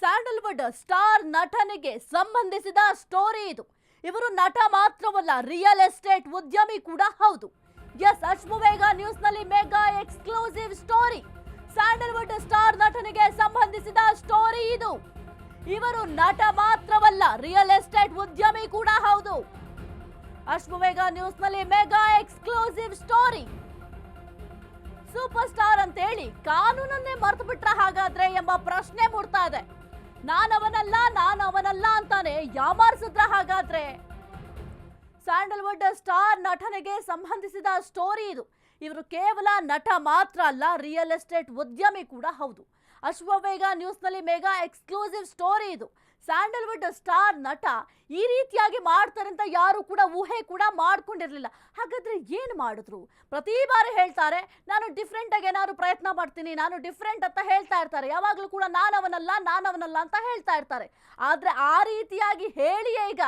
Sandalwood star ನಟನಿಗೆ ಸಂಬಂಧಿಸಿದ story ಇದು. ಇವರು ನಟ ಮಾತ್ರವಲ್ಲ, ರಿಯಲ್ ಎಸ್ಟೇಟ್ ಉದ್ಯಮಿ ಕೂಡ ಹೌದು. Yes Ashwavega ನ್ಯೂಸ್ನಲ್ಲಿ mega exclusive story. Sandalwood star ನಟನಿಗೆ ಸಂಬಂಧಿಸಿದ ಸ್ಟೋರಿ ಇದು. ಇವರು ನಟ ಮಾತ್ರವಲ್ಲ, ರಿಯಲ್ ಎಸ್ಟೇಟ್ ಉದ್ಯಮಿ ಕೂಡ ಹೌದು. Ashwavega ನ್ಯೂಸ್ನಲ್ಲಿ mega exclusive story. Super star ಅಂತ ಹೇಳಿ ಕಾನೂನನ್ನೇ ಮರೆತು ಬಿಟ್ರ ಹಾಗಾದ್ರೆ ಎಂಬ ಪ್ರಶ್ನೆ ಮೂಡ್ತಾ ಇದೆ. ನಾನವನಲ್ಲ ನಾನವನಲ್ಲ ಅಂತಾನೆ ಯಾಮಾರಿಸಿದ್ರ ಹಾಗಾದ್ರೆ? ಸ್ಯಾಂಡಲ್ವುಡ್ ಸ್ಟಾರ್ ನಟನೆಗೆ ಸಂಬಂಧಿಸಿದ ಸ್ಟೋರಿ ಇದು. ಇವರು ಕೇವಲ ನಟ ಮಾತ್ರ ಅಲ್ಲ, ರಿಯಲ್ ಎಸ್ಟೇಟ್ ಉದ್ಯಮಿ ಕೂಡ ಹೌದು. ಅಶ್ವವೇಗ ನ್ಯೂಸ್ನಲ್ಲಿ ಮೆಗಾ ಎಕ್ಸ್ಕ್ಲೂಸಿವ್ ಸ್ಟೋರಿ ಇದು. ಸ್ಯಾಂಡಲ್ವುಡ್ ಸ್ಟಾರ್ ನಟ ಈ ರೀತಿಯಾಗಿ ಮಾಡ್ತಾರೆ ಅಂತ ಯಾರು ಕೂಡ ಊಹೆ ಕೂಡ ಮಾಡ್ಕೊಂಡಿರ್ಲಿಲ್ಲ. ಹಾಗಾದ್ರೆ ಏನು ಮಾಡಿದ್ರು? ಪ್ರತಿ ಬಾರಿ ಹೇಳ್ತಾರೆ, ನಾನು ಡಿಫ್ರೆಂಟಾಗಿ ಏನಾದ್ರು ಪ್ರಯತ್ನ ಮಾಡ್ತೀನಿ, ನಾನು ಡಿಫ್ರೆಂಟ್ ಅಂತ ಹೇಳ್ತಾ ಇರ್ತಾರೆ. ಯಾವಾಗಲೂ ಕೂಡ ನಾನವನಲ್ಲ ನಾನವನಲ್ಲ ಅಂತ ಹೇಳ್ತಾ ಇರ್ತಾರೆ. ಆದ್ರೆ ಆ ರೀತಿಯಾಗಿ ಹೇಳಿಯೇ ಈಗ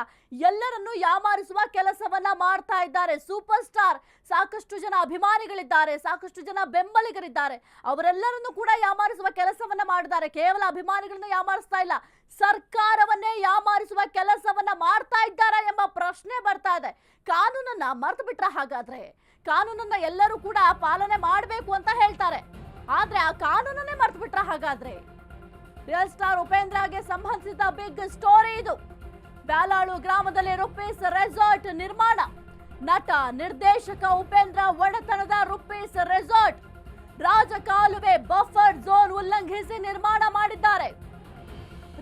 ಎಲ್ಲರನ್ನೂ ಯಾಮಾರಿಸುವ ಕೆಲಸವನ್ನ ಮಾಡ್ತಾ ಇದ್ದಾರೆ. ಸೂಪರ್ ಸ್ಟಾರ್ ಸಾಕಷ್ಟು ಜನ ಅಭಿಮಾನಿಗಳಿದ್ದಾರೆ, ಸಾಕಷ್ಟು ಜನ ಬೆಂಬಲಿಗರಿದ್ದಾರೆ. ಅವರೆಲ್ಲರನ್ನು ಕೂಡ ಯಾಮಾರಿಸುವ ಕೆಲಸವನ್ನ ಮಾಡಿದ್ದಾರೆ. ಕೇವಲ ಅಭಿಮಾನಿಗಳನ್ನ ಯಾಮಾರಿಸ್ತಾ ಇಲ್ಲ, ಸರ್ಕಾರವನ್ನೇ ಯಾಮಾರಿಸುವ ಕೆಲಸವನ್ನ ಮಾಡ್ತಾ ಇದ್ದಾರಾ ಎಂಬ ಪ್ರಶ್ನೆ ಬರ್ತಾ ಇದೆ. ಕಾನೂನನ್ನ ಮರೆತು ಬಿಟ್ರ ಹಾಗಾದ್ರೆ? ಕಾನೂನನ್ನ ಎಲ್ಲರೂ ಕೂಡ ಪಾಲನೆ ಮಾಡಬೇಕು ಅಂತ ಹೇಳ್ತಾರೆ. ಆದ್ರೆ ಆ ಕಾನೂನನ್ನೇ ಮರೆತು ಬಿಟ್ರ ಹಾಗಾದ್ರೆ? ರಿಯಲ್ ಸ್ಟಾರ್ ಉಪೇಂದ್ರಗೆ ಸಂಬಂಧಿಸಿದ ಬಿಗ್ ಸ್ಟೋರಿ ಇದು. ಬ್ಯಾಲಾಳು ಗ್ರಾಮದಲ್ಲಿ ರುಪೀಸ್ ರೆಸಾರ್ಟ್ ನಿರ್ಮಾಣ. ನಟ, ನಿರ್ದೇಶಕ ಉಪೇಂದ್ರ ಒಡೆತನದ ರುಪೀಸ್ ರೆಸಾರ್ಟ್. ರಾಜಕಾಲುವೆ ಬಫರ್ ಝೋನ್ ಉಲ್ಲಂಘಿಸಿ ನಿರ್ಮಾಣ ಮಾಡಿದ್ದಾರೆ.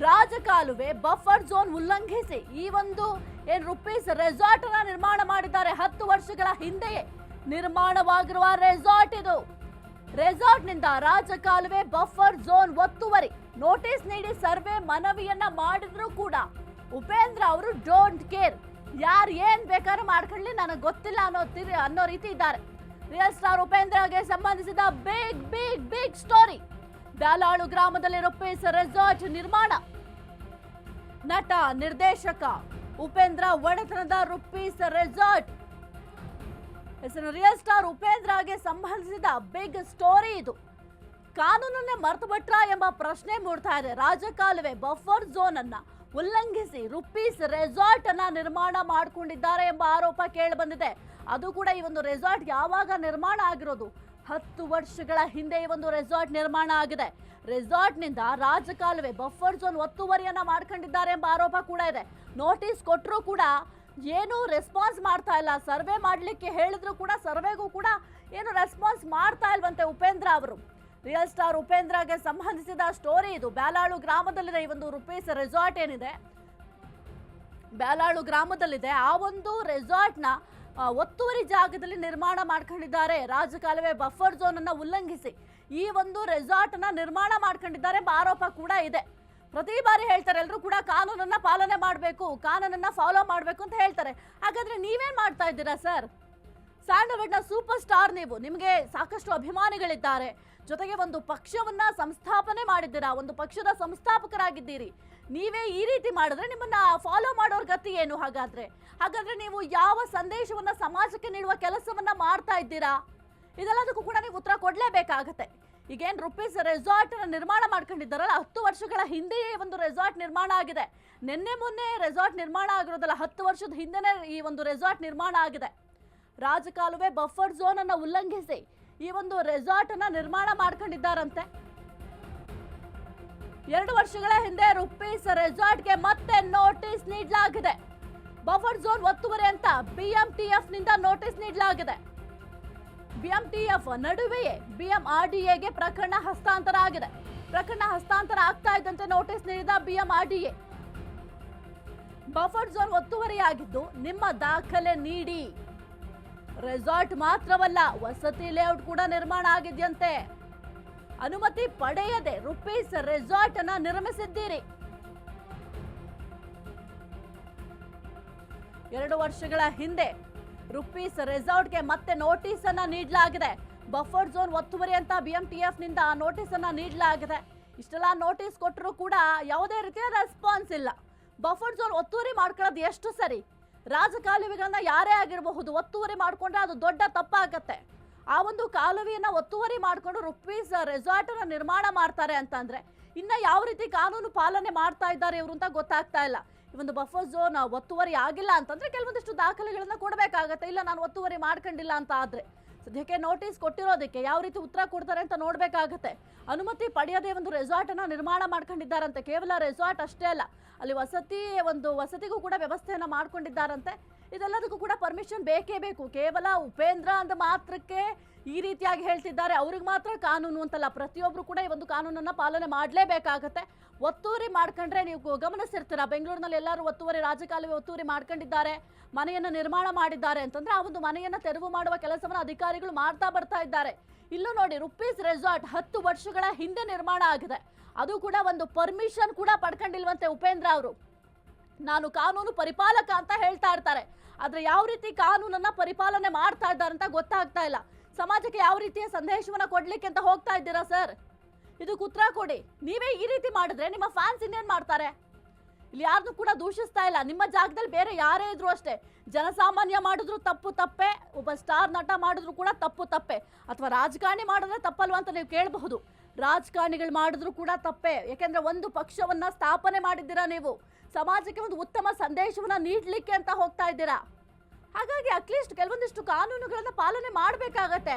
ರಾಜಕಾಲುವೆ ಬಫರ್ ಝೋನ್ ಉಲ್ಲಂಘಿಸಿ ಈ ಒಂದು ಏನ್ ರುಪೀಸ್ ರೆಸಾರ್ಟ್ ಅನ್ನ ನಿರ್ಮಾಣ ಮಾಡಿದ್ದಾರೆ ಹತ್ತು ವರ್ಷಗಳ ಹಿಂದೆಯೇ. ನಿರ್ಮಾಣವಾಗಿರುವ ರೆಸಾರ್ಟ್ ಇದು. ರೆಸಾರ್ಟ್ನಿಂದ ರಾಜಕಾಲುವೆ ಬಫರ್ ಝೋನ್ ಒತ್ತುವರಿ. ನೋಟಿಸ್ ನೀಡಿ ಸರ್ವೆ ಮನವಿಯನ್ನ ಮಾಡಿದ್ರು ಕೂಡ ಉಪೇಂದ್ರ ಅವರು ಡೋಂಟ್ ಕೇರ್ ಯಾರು ಏನ್ ಬೇಕಾದ್ರೂ ಮಾಡ್ಕೊಳ್ಳಿ, ನನಗೆ ಗೊತ್ತಿಲ್ಲ ಅನ್ನೋ ಅನ್ನೋ ರೀತಿ ಇದ್ದಾರೆ. ರಿಯಲ್ ಸ್ಟಾರ್ ಉಪೇಂದ್ರಗೆ ಸಂಬಂಧಿಸಿದ big big big story Byalalu ಗ್ರಾಮದಲ್ಲಿ ರುಪೀಸ್ ರೆಸಾರ್ಟ್ ನಿರ್ಮಾಣ. ನಟ, ನಿರ್ದೇಶಕ ಉಪೇಂದ್ರ ಒಡೆತನದ ರುಪೀಸ್ ರೆಸಾರ್ಟ್ ಹೆಸರು ರಿಯಲ್ ಸ್ಟಾರ್ ಉಪೇಂದ್ರಗೆ ಸಂಬಂಧಿಸಿದ ಬಿಗ್ ಸ್ಟೋರಿ ಇದು. ಕಾನೂನನ್ನೇ ಮರೆತು ಬಿಟ್ರ ಎಂಬ ಪ್ರಶ್ನೆ ಮೂಡ್ತಾ ಇದೆ. ರಾಜಕಾಲುವೆ ಬಫರ್ ಝೋನ್ ಅನ್ನ. ಉಲ್ಲಂಘಿಸಿ ರುಪೀಸ್ ರೆಸಾರ್ಟ್ ಅನ್ನ ನಿರ್ಮಾಣ ಮಾಡಿಕೊಂಡಿದ್ದಾರೆ ಎಂಬ ಆರೋಪ ಕೇಳಿ ಬಂದಿದೆ. ಅದು ಕೂಡ ಈ ಒಂದು ರೆಸಾರ್ಟ್ ಯಾವಾಗ ನಿರ್ಮಾಣ ಆಗಿರೋದು? ಹತ್ತು ವರ್ಷಗಳ ಹಿಂದೆ ಈ ಒಂದು ರೆಸಾರ್ಟ್ ನಿರ್ಮಾಣ ಆಗಿದೆ. ರೆಸಾರ್ಟ್ನಿಂದ ರಾಜಕಾಲುವೆ ಬಫರ್ ಝೋನ್ ಒತ್ತುವರಿಯನ್ನ ಮಾಡ್ಕೊಂಡಿದ್ದಾರೆ ಎಂಬ ಆರೋಪ ಕೂಡ ಇದೆ. ನೋಟಿಸ್ ಕೊಟ್ಟರೂ ಕೂಡ ಏನು ರೆಸ್ಪಾನ್ಸ್ ಮಾಡ್ತಾ ಇಲ್ಲ. ಸರ್ವೆ ಮಾಡಲಿಕ್ಕೆ ಹೇಳಿದ್ರು ಕೂಡ, ಸರ್ವೆಗೂ ಕೂಡ ಏನು ರೆಸ್ಪಾನ್ಸ್ ಮಾಡ್ತಾ ಇಲ್ವಂತೆ ಉಪೇಂದ್ರ ಅವರು. ರಿಯಲ್ ಸ್ಟಾರ್ ಉಪೇಂದ್ರಗೆ ಸಂಬಂಧಿಸಿದ ಸ್ಟೋರಿ ಇದು. ಬ್ಯಾಲಾಳು ಗ್ರಾಮದಲ್ಲಿದೆ. ಈ ಒಂದು ರುಪೀಸ್ ರೆಸಾರ್ಟ್ ಏನಿದೆ? ಬ್ಯಾಲಾಳು ಗ್ರಾಮದಲ್ಲಿದೆ. ಆ ಒಂದು ರೆಸಾರ್ಟ್ನ ಒತ್ತುವರಿ ಜಾಗದಲ್ಲಿ ನಿರ್ಮಾಣ ಮಾಡ್ಕೊಂಡಿದ್ದಾರೆ. ರಾಜಕಾಲುವೆ ಬಫರ್ ಝೋನ್ ಅನ್ನು ಉಲ್ಲಂಘಿಸಿ ಈ ಒಂದು ರೆಸಾರ್ಟ್ ನಿರ್ಮಾಣ ಮಾಡ್ಕೊಂಡಿದ್ದಾರೆ. ಎಂಬ ಆರೋಪ ಕೂಡ ಇದೆ. ಪ್ರತಿ ಬಾರಿ ಹೇಳ್ತಾರೆ ಎಲ್ಲರೂ ಕೂಡ ಕಾನೂನನ್ನ ಪಾಲನೆ ಮಾಡಬೇಕು, ಕಾನೂನನ್ನ ಫಾಲೋ ಮಾಡಬೇಕು ಅಂತ ಹೇಳ್ತಾರೆ. ಹಾಗಾದ್ರೆ ನೀವೇನ್ ಮಾಡ್ತಾ ಇದ್ದೀರಾ ಸರ್ ಸ್ಯಾಂಡಲ್ವುಡ್ನ ಸೂಪರ್ ಸ್ಟಾರ್ ನೀವು. ನಿಮಗೆ ಸಾಕಷ್ಟು ಅಭಿಮಾನಿಗಳಿದ್ದಾರೆ. ಜೊತೆಗೆ ಒಂದು ಪಕ್ಷವನ್ನ ಸಂಸ್ಥಾಪನೆ ಮಾಡಿದ್ದೀರಾ? ಒಂದು ಪಕ್ಷದ ಸಂಸ್ಥಾಪಕರಾಗಿದ್ದೀರಿ. ನೀವೇ ಈ ರೀತಿ ಮಾಡಿದ್ರೆ ನಿಮ್ಮನ್ನ ಫಾಲೋ ಮಾಡೋರ್ ಗತಿ ಏನು ಹಾಗಾದ್ರೆ? ಹಾಗಾದ್ರೆ ನೀವು ಯಾವ ಸಂದೇಶವನ್ನ ಸಮಾಜಕ್ಕೆ ನೀಡುವ ಕೆಲಸವನ್ನ ಮಾಡ್ತಾ ಇದ್ದೀರಾ? ಇದೆಲ್ಲದಕ್ಕೂ ಕೂಡ ನೀವು ಉತ್ತರ ಕೊಡ್ಲೇಬೇಕಾಗತ್ತೆ. ಈಗೇನ್ ರುಪೀಸ್ ರೆಸಾರ್ಟ್ ನಿರ್ಮಾಣ ಮಾಡ್ಕೊಂಡಿದ್ದಾರಲ್ಲ, ಹತ್ತು ವರ್ಷಗಳ ಹಿಂದೆಯೇ ಒಂದು ರೆಸಾರ್ಟ್ ನಿರ್ಮಾಣ ಆಗಿದೆ. ನಿನ್ನೆ ಮೊನ್ನೆ ರೆಸಾರ್ಟ್ ನಿರ್ಮಾಣ ಆಗಿರೋದಲ್ಲ, ಹತ್ತು ವರ್ಷದ ಹಿಂದೆನೇ ಈ ಒಂದು ರೆಸಾರ್ಟ್ ನಿರ್ಮಾಣ ಆಗಿದೆ. ರಾಜಕಾಲುವೆ ಬಫರ್ ಝೋನ್ ಅನ್ನ ಉಲ್ಲಂಘಿಸಿ ಈ ಒಂದು ರೆಸಾರ್ಟ್ ಅನ್ನ ನಿರ್ಮಾಣ ಮಾಡ್ಕೊಂಡಿದ್ದಾರಂತೆ. ಎರಡು ವರ್ಷಗಳ ಹಿಂದೆ ರುಪೀಸ್ ರೆಸಾರ್ಟ್ಗೆ ಮತ್ತೆ ನೋಟಿಸ್ ನೀಡಲಾಗಿದೆ. ಬಫರ್ ಝೋನ್ ಒತ್ತುವರಿ ಅಂತ ಬಿಎಂಟಿಎಫ್ನಿಂದ ನೋಟಿಸ್ ನೀಡಲಾಗಿದೆ. ಬಿಎಂಟಿಎಫ್ ನಡುವೆಯೇ ಬಿಎಂಆರ್ಡಿಎಗೆ ಪ್ರಕರಣ ಹಸ್ತಾಂತರ ಆಗಿದೆ. ಪ್ರಕರಣ ಹಸ್ತಾಂತರ ಆಗ್ತಾ ಇದ್ದಂತೆ ನೋಟಿಸ್ ನೀಡಿದ ಬಿಎಂಆರ್ಡಿಎ ಬಫರ್ ಝೋನ್ ಒತ್ತುವರಿಯಾಗಿದ್ದು ನಿಮ್ಮ ದಾಖಲೆ ನೀಡಿ. ರೆಸಾರ್ಟ್ ಮಾತ್ರವಲ್ಲ, ವಸತಿ ಲೇಔಟ್ ಕೂಡ ನಿರ್ಮಾಣ ಆಗಿದೆಯಂತೆ. ಅನುಮತಿ ಪಡೆಯದೆ ರುಪೀಸ್ ರೆಸಾರ್ಟ್ ಅನ್ನ ನಿರ್ಮಿಸಿದ್ದೀರಿ. ಎರಡು ವರ್ಷಗಳ ಹಿಂದೆ ರುಪೀಸ್ ರೆಸಾರ್ಟ್ಗೆ ಮತ್ತೆ ನೋಟಿಸ್ ಅನ್ನ ನೀಡಲಾಗಿದೆ. ಬಫರ್ ಝೋನ್ ಒತ್ತುವರಿ ಅಂತ ಬಿಎಂಟಿಎಫ್ನಿಂದ ನೋಟಿಸ್ ಅನ್ನ ನೀಡಲಾಗಿದೆ. ಇಷ್ಟೆಲ್ಲ ನೋಟಿಸ್ ಕೊಟ್ಟರೂ ಕೂಡ ಯಾವುದೇ ರೀತಿಯ ರೆಸ್ಪಾನ್ಸ್ ಇಲ್ಲ. ಬಫರ್ ಝೋನ್ ಒತ್ತುವರಿ ಮಾಡ್ಕೊಳ್ಳೋದು ಎಷ್ಟು ಸರಿ? ರಾಜಕಾಲುವೆಗಳನ್ನ ಯಾರೇ ಆಗಿರಬಹುದು ಒತ್ತುವರಿ ಮಾಡಿಕೊಂಡ್ರೆ ಅದು ದೊಡ್ಡ ತಪ್ಪಾಗತ್ತೆ. ಆ ಒಂದು ಕಾಲುವೆಯನ್ನ ಒತ್ತುವರಿ ಮಾಡಿಕೊಂಡು ರುಪೀಸ್ ರೆಸಾರ್ಟ್ ಅನ್ನ ನಿರ್ಮಾಣ ಮಾಡ್ತಾರೆ ಅಂತಂದ್ರೆ ಇನ್ನ ಯಾವ ರೀತಿ ಕಾನೂನು ಪಾಲನೆ ಮಾಡ್ತಾ ಇದ್ದಾರೆ ಇವರು ಅಂತ ಗೊತ್ತಾಗ್ತಾ ಇಲ್ಲ. ಈ ಒಂದು ಬಫರ್ ಝೋನ್ ಒತ್ತುವರಿ ಆಗಿಲ್ಲ ಅಂತಂದ್ರೆ ಕೆಲವೊಂದಿಷ್ಟು ದಾಖಲೆಗಳನ್ನ ಕೊಡಬೇಕಾಗತ್ತೆ. ಇಲ್ಲ ನಾನು ಒತ್ತುವರಿ ಮಾಡ್ಕೊಂಡಿಲ್ಲ ಅಂತ ಆದ್ರೆ ಸದ್ಯಕ್ಕೆ ನೋಟಿಸ್ ಕೊಟ್ಟಿರೋದಕ್ಕೆ ಯಾವ ರೀತಿ ಉತ್ತರ ಕೊಡ್ತಾರೆ ಅಂತ ನೋಡಬೇಕಾಗತ್ತೆ. ಅನುಮತಿ ಪಡೆಯದೇ ಒಂದು ರೆಸಾರ್ಟನ್ನು ನಿರ್ಮಾಣ ಮಾಡ್ಕೊಂಡಿದ್ದಾರಂತೆ. ಕೇವಲ ರೆಸಾರ್ಟ್ ಅಷ್ಟೇ ಅಲ್ಲ, ಅಲ್ಲಿ ವಸತಿ, ಒಂದು ವಸತಿಗೂ ಕೂಡ ವ್ಯವಸ್ಥೆಯನ್ನು ಮಾಡ್ಕೊಂಡಿದ್ದಾರಂತೆ. ಇದೆಲ್ಲದಕ್ಕೂ ಕೂಡ ಪರ್ಮಿಷನ್ ಬೇಕೇ ಬೇಕು. ಕೇವಲ ಉಪೇಂದ್ರ ಅಂದ ಮಾತ್ರಕ್ಕೆ ಈ ರೀತಿಯಾಗಿ ಹೇಳ್ತಿದ್ದಾರೆ. ಅವ್ರಿಗೆ ಮಾತ್ರ ಕಾನೂನು ಅಂತಲ್ಲ. ಪ್ರತಿಯೊಬ್ಬರು ಕೂಡ ಈ ಒಂದು ಕಾನೂನನ್ನ ಪಾಲನೆ ಮಾಡಲೇಬೇಕಾಗತ್ತೆ. ಒತ್ತುವರಿ ಮಾಡ್ಕೊಂಡ್ರೆ ನೀವು ಗಮನಿಸಿರ್ತೀರ? ಬೆಂಗಳೂರಿನಲ್ಲಿ ಎಲ್ಲರೂ ಒತ್ತುವರಿ, ರಾಜಕಾಲುವೆ ಒತ್ತುವರಿ ಮಾಡ್ಕೊಂಡಿದ್ದಾರೆ. ಮನೆಯನ್ನ ನಿರ್ಮಾಣ ಮಾಡಿದ್ದಾರೆ ಅಂತಂದ್ರೆ ಆ ಒಂದು ಮನೆಯನ್ನ ತೆರವು ಮಾಡುವ ಕೆಲಸವನ್ನ ಅಧಿಕಾರಿಗಳು ಮಾಡ್ತಾ ಬರ್ತಾ ಇದ್ದಾರೆ. ಇಲ್ಲೂ ನೋಡಿ, ರುಪೀಸ್ ರೆಸಾರ್ಟ್ ಹತ್ತು ವರ್ಷಗಳ ಹಿಂದೆ ನಿರ್ಮಾಣ ಆಗಿದೆ. ಅದು ಕೂಡ ಒಂದು ಪರ್ಮಿಷನ್ ಕೂಡ ಪಡ್ಕೊಂಡಿಲ್ವಂತೆ ಉಪೇಂದ್ರ ಅವರು. ನಾನು ಕಾನೂನು ಪರಿಪಾಲಕ ಅಂತ ಹೇಳ್ತಾ ಇರ್ತಾರೆ. ಆದರೆ ಯಾವ ರೀತಿ ಕಾನೂನನ್ನ ಪರಿಪಾಲನೆ ಮಾಡ್ತಾ ಇದ್ದಾರೆ ಅಂತ ಗೊತ್ತಾಗ್ತಾ ಇಲ್ಲ. ಸಮಾಜಕ್ಕೆ ಯಾವ ರೀತಿಯ ಸಂದೇಶವನ್ನ ಕೊಡ್ಲಿಕ್ಕೆ ಅಂತ ಹೋಗ್ತಾ ಇದ್ದೀರಾ, ಸರ್? ಇದು ಉತ್ತರ ಕೊಡಿ. ನೀವೇ ಈ ರೀತಿ ಮಾಡಿದ್ರೆ ನಿಮ್ಮ ಫ್ಯಾನ್ಸ್ ಇನ್ನೇನ್ ಮಾಡ್ತಾರೆ? ಇಲ್ಲಿ ಯಾರನ್ನೂ ಕೂಡ ದೂಷಿಸ್ತಾ ಇಲ್ಲ. ನಿಮ್ಮ ಜಾಗದಲ್ಲಿ ಬೇರೆ ಯಾರೇ ಇದ್ರು ಅಷ್ಟೇ. ಜನಸಾಮಾನ್ಯ ಮಾಡಿದ್ರು ತಪ್ಪು ತಪ್ಪೆ, ಒಬ್ಬ ಸ್ಟಾರ್ ನಟ ಮಾಡಿದ್ರು ಕೂಡ ತಪ್ಪು ತಪ್ಪೆ. ಅಥವಾ ರಾಜಕಾರಣಿ ಮಾಡಿದ್ರೆ ತಪ್ಪಲ್ವ ಅಂತ ನೀವು ಕೇಳಬಹುದು. ರಾಜಕಾರಣಿಗಳು ಮಾಡಿದ್ರು ಕೂಡ ತಪ್ಪೆ. ಯಾಕೆಂದ್ರೆ ಒಂದು ಪಕ್ಷವನ್ನ ಸ್ಥಾಪನೆ ಮಾಡಿದ್ದೀರಾ ನೀವು? ಸಮಾಜಕ್ಕೆ ಒಂದು ಉತ್ತಮ ಸಂದೇಶವನ್ನ ನೀಡಲಿಕ್ಕೆ ಅಂತ ಹೋಗ್ತಾ ಇದ್ದೀರಾ? ಹಾಗಾಗಿ ಅಟ್ಲೀಸ್ಟ್ ಕೆಲವೊಂದಿಷ್ಟು ಕಾನೂನುಗಳನ್ನ ಪಾಲನೆ ಮಾಡಬೇಕಾಗತ್ತೆ.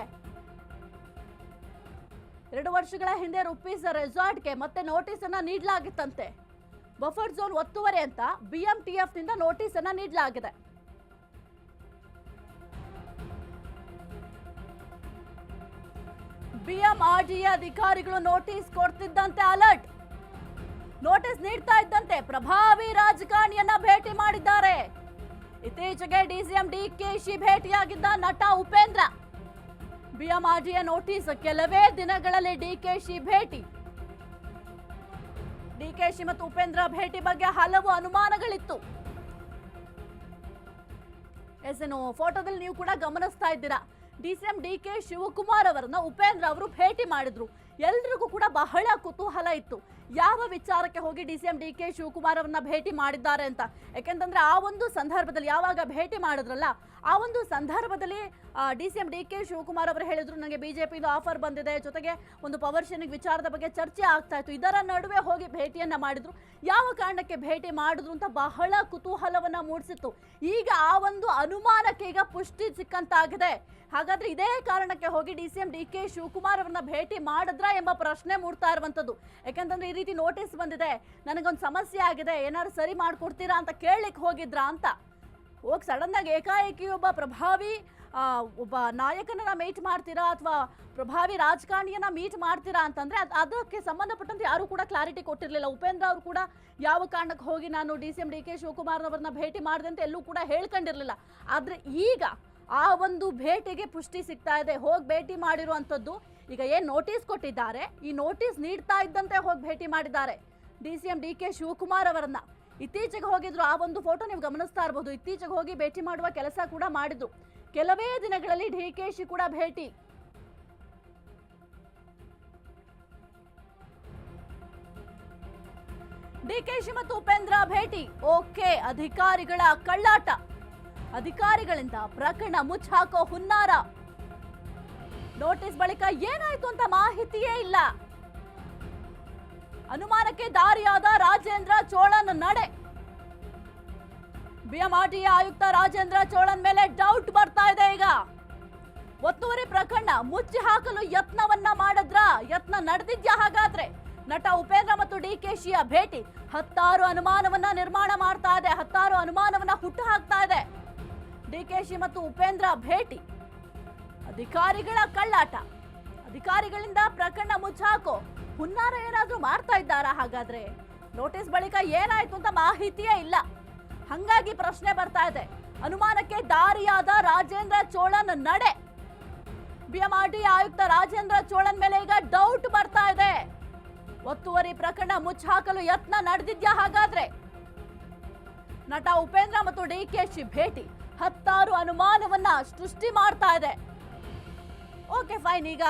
ಎರಡು ವರ್ಷಗಳ ಹಿಂದೆ ರುಪೀಸ್ ರೆಸಾರ್ಟ್ಗೆ ಮತ್ತೆ ನೋಟಿಸ್ ಅನ್ನ ನೀಡಲಾಗಿತ್ತಂತೆ. ಬಫರ್ ಝೋನ್ ಒತ್ತುವರಿ ಅಂತ ಬಿಎಂಟಿಎಫ್ನಿಂದ ನೋಟಿಸ್ ಅನ್ನ ನೀಡಲಾಗಿದೆ ಬಿಎಂಆರ್ಡಿಎ ಅಧಿಕಾರಿಗಳು ನೋಟಿಸ್ ಕೊಡ್ತಿದ್ದಂತೆ ಅಲರ್ಟ್ ನೋಟಿಸ್ ನೀಡ್ತಾ ಇದ್ದಂತೆ ಪ್ರಭಾವಿ ರಾಜಕಾರಣಿಯನ್ನ ಭೇಟಿ ಮಾಡಿದ್ದಾರೆ. ಇತ್ತೀಚೆಗೆ ಡಿಸಿಎಂ ಡಿಕೆಶಿ ಭೇಟಿಯಾಗಿದ್ದ ನಟ ಉಪೇಂದ್ರ. ಬಿಎಂಆರ್ಡಿಎ ನೋಟಿಸ್ ಕೆಲವೇ ದಿನಗಳಲ್ಲಿ ಡಿಕೆಶಿ ಭೇಟಿ. ಡಿಕೆಶಿ ಮತ್ತು ಉಪೇಂದ್ರ ಭೇಟಿ ಬಗ್ಗೆ ಹಲವು ಅನುಮಾನಗಳಿತ್ತು. ಎಸ್ ಏನು ಫೋಟೋದಲ್ಲಿ ನೀವು ಕೂಡ ಗಮನಿಸ್ತಾ ಇದ್ದೀರಾ. ಡಿಸಿಎಂ ಡಿ ಕೆ ಶಿವಕುಮಾರ್ ಅವರನ್ನ ಉಪೇಂದ್ರ ಅವರು ಭೇಟಿ ಮಾಡಿದ್ರು. ಎಲ್ರಿಗೂ ಕೂಡ ಬಹಳ ಕುತೂಹಲ ಇತ್ತು. ಯಾವ ವಿಚಾರಕ್ಕೆ ಹೋಗಿ D C M D K Shivakumar ಅವರನ್ನ ಭೇಟಿ ಮಾಡಿದ್ದಾರೆ ಅಂತ? ಯಾಕೆಂತಂದ್ರೆ ಆ ಒಂದು ಸಂದರ್ಭದಲ್ಲಿ ಯಾವಾಗ ಭೇಟಿ ಮಾಡಿದ್ರಲ್ಲ, ಆ ಒಂದು ಸಂದರ್ಭದಲ್ಲಿ D C M D K Shivakumar ಅವರು ಹೇಳಿದ್ರು ನನಗೆ ಬಿಜೆಪಿದು ಆಫರ್ ಬಂದಿದೆ, ಜೊತೆಗೆ ಒಂದು ಪವರ್ ಶೇರಿಂಗ್ ವಿಚಾರದ ಬಗ್ಗೆ ಚರ್ಚೆ ಆಗ್ತಾ ಇತ್ತು. ಇದರ ನಡುವೆ ಹೋಗಿ ಭೇಟಿಯನ್ನ ಮಾಡಿದ್ರು. ಯಾವ ಕಾರಣಕ್ಕೆ ಭೇಟಿ ಮಾಡಿದ್ರು ಅಂತ ಬಹಳ ಕುತೂಹಲವನ್ನ ಮೂಡಿಸಿತ್ತು. ಈಗ ಆ ಒಂದು ಅನುಮಾನಕ್ಕೆ ಈಗ ಪುಷ್ಟಿ ಸಿಕ್ಕಂತಾಗಿದೆ. ಹಾಗಾದ್ರೆ ಇದೇ ಕಾರಣಕ್ಕೆ ಹೋಗಿ D C M D K Shivakumar ಅವರನ್ನ ಭೇಟಿ ಮಾಡಿದ್ರಾ ಎಂಬ ಪ್ರಶ್ನೆ ಮೂಡ್ತಾ ಇರುವಂತದ್ದು ಯಾಕಂತಂದ್ರೆ ಈ ರೀತಿ ನೋಟಿಸ್ ಬಂದಿದೆ. ನನಗೊಂದು ಸಮಸ್ಯೆ ಆಗಿದೆ. ಏನಾದ್ರು ಸರಿ ಮಾಡಿಕೊಡ್ತೀರಾ ಅಂತ ಕೇಳಲಿಕ್ಕೆ ಹೋಗಿದ್ರಾ ಅಂತ. ಹೋಗಿ ಸಡನ್ ಆಗಿ ಏಕಾಏಕಿ ಒಬ್ಬ ಪ್ರಭಾವಿ ಒಬ್ಬ ನಾಯಕನನ್ನ ಮೀಟ್ ಮಾಡ್ತೀರಾ ಅಥವಾ ಪ್ರಭಾವಿ ರಾಜಕಾರಣಿಯನ್ನ ಮೀಟ್ ಮಾಡ್ತೀರಾ ಅಂತಂದ್ರೆ ಅದ್- ಅದಕ್ಕೆ ಸಂಬಂಧಪಟ್ಟಂತೆ ಯಾರು ಕೂಡ ಕ್ಲಾರಿಟಿ ಕೊಟ್ಟಿರಲಿಲ್ಲ. ಉಪೇಂದ್ರ ಅವರು ಕೂಡ ಯಾವ ಕಾರಣಕ್ಕೆ ಹೋಗಿ ನಾನು D C M D K ಶಿವಕುಮಾರ್ನವರನ್ನ ಭೇಟಿ ಮಾಡಿದೆ ಅಂತ ಎಲ್ಲೂ ಕೂಡ ಹೇಳ್ಕೊಂಡಿರಲಿಲ್ಲ. ಆದ್ರೆ ಈಗ ಆ ಒಂದು ಭೇಟಿಗೆ ಪುಷ್ಟಿ ಸಿಗ್ತಾ ಇದೆ. ಹೋಗಿ ಭೇಟಿ ಮಾಡಿರುವಂಥದ್ದು ಈಗ ಏನು ನೋಟಿಸ್ ಕೊಟ್ಟಿದ್ದಾರೆ? ಈ ನೋಟಿಸ್ ನೀಡ್ತಾ ಇದ್ದಂತೆ ಹೋಗಿ ಭೇಟಿ ಮಾಡಿದ್ದಾರೆ. D C M D K Shivakumar ಅವರನ್ನ. ಇತ್ತೀಚೆಗೆ ಹೋಗಿದ್ರು, ಆ ಒಂದು ಫೋಟೋ ನೀವು ಗಮನಿಸ್ತಾ ಇರಬಹುದು ಇತ್ತೀಚೆಗೆ ಹೋಗಿ ಭೇಟಿ ಮಾಡುವ ಕೆಲಸ ಕೂಡ ಮಾಡಿದ್ರು. ಕೆಲವೇ ದಿನಗಳಲ್ಲಿ ಡಿ ಕೆ ಶಿ ಕೂಡ ಭೇಟಿ. ಡಿಕೆಶಿ ಮತ್ತು ಉಪೇಂದ್ರ ಭೇಟಿ. ಓಕೆ, ಅಧಿಕಾರಿಗಳ ಕಳ್ಳಾಟ. ಅಧಿಕಾರಿಗಳಿಂದ ಪ್ರಕರಣ ಮುಚ್ಚಾಕೋ ಹುನ್ನಾರ. ನೋಟಿಸ್ ಬಳಿಕ ಏನಾಯ್ತು ಅಂತ ಮಾಹಿತಿಯೇ ಇಲ್ಲ. ಅನುಮಾನಕ್ಕೆ ದಾರಿಯಾದ ರಾಜೇಂದ್ರ ಚೋಳನ್ ನಡೆ. ಬಿಎಂಆರ್ಟಿಎ ಆಯುಕ್ತ ರಾಜೇಂದ್ರ ಚೋಳನ್ ಮೇಲೆ ಡೌಟ್ ಬರ್ತಾ ಇದೆ ಈಗ. ಒತ್ತುವರಿ ಪ್ರಕರಣ ಮುಚ್ಚಿ ಹಾಕಲು ಯತ್ನವನ್ನ ಮಾಡಿದ್ರ? ಯತ್ನ ನಡೆದಿದ್ಯಾ ಹಾಗಾದ್ರೆ? ನಟ ಉಪೇಂದ್ರ ಮತ್ತು ಡಿ ಕೆಶಿಯ ಭೇಟಿ ಹತ್ತಾರು ಅನುಮಾನವನ್ನ ನಿರ್ಮಾಣ ಮಾಡ್ತಾ ಇದೆ, ಹತ್ತಾರು ಅನುಮಾನವನ್ನ ಹುಟ್ಟು ಹಾಕ್ತಾ ಇದೆ. ಡಿ ಕೆ ಶಿ ಮತ್ತು ಉಪೇಂದ್ರ ಭೇಟಿ ಅಧಿಕಾರಿಗಳ ಕಳ್ಳಾಟ. ಅಧಿಕಾರಿಗಳಿಂದ ಪ್ರಕರಣ ಮುಚ್ಚಾಕೋ. ಹುನ್ನಾರ ಏನಾದ್ರೂ ಮಾಡ್ತಾ ಇದ್ದಾರಾ ಹಾಗಾದ್ರೆ? ನೋಟಿಸ್ ಬಳಿಕ ಏನಾಯ್ತು ಅಂತ ಮಾಹಿತಿಯೇ ಇಲ್ಲ. ಹಂಗಾಗಿ ಪ್ರಶ್ನೆ ಬರ್ತಾ ಇದೆ. ಅನುಮಾನಕ್ಕೆ ದಾರಿಯಾದ ರಾಜೇಂದ್ರ ಚೋಳನ್ ನಡೆ. ಬಿಎಂಆರ್ಡಿ ಆಯುಕ್ತ ರಾಜೇಂದ್ರ ಚೋಳನ್ ಮೇಲೆ ಈಗ ಡೌಟ್ ಬರ್ತಾ ಇದೆ. ಒತ್ತುವರಿ ಪ್ರಕರಣ ಮುಚ್ಚಾಕಲು ಯತ್ನ ನಡೆದಿದ್ಯಾ ಹಾಗಾದ್ರೆ? ನಟ ಉಪೇಂದ್ರ ಮತ್ತು ಡಿ ಕೆ ಶಿ ಭೇಟಿ. ಹತ್ತಾರು ಅನುಮಾನವನ್ನ ಸೃಷ್ಟಿ ಮಾಡ್ತಾ ಇದೆ. ಓಕೆ ಫೈನ್ ಈಗ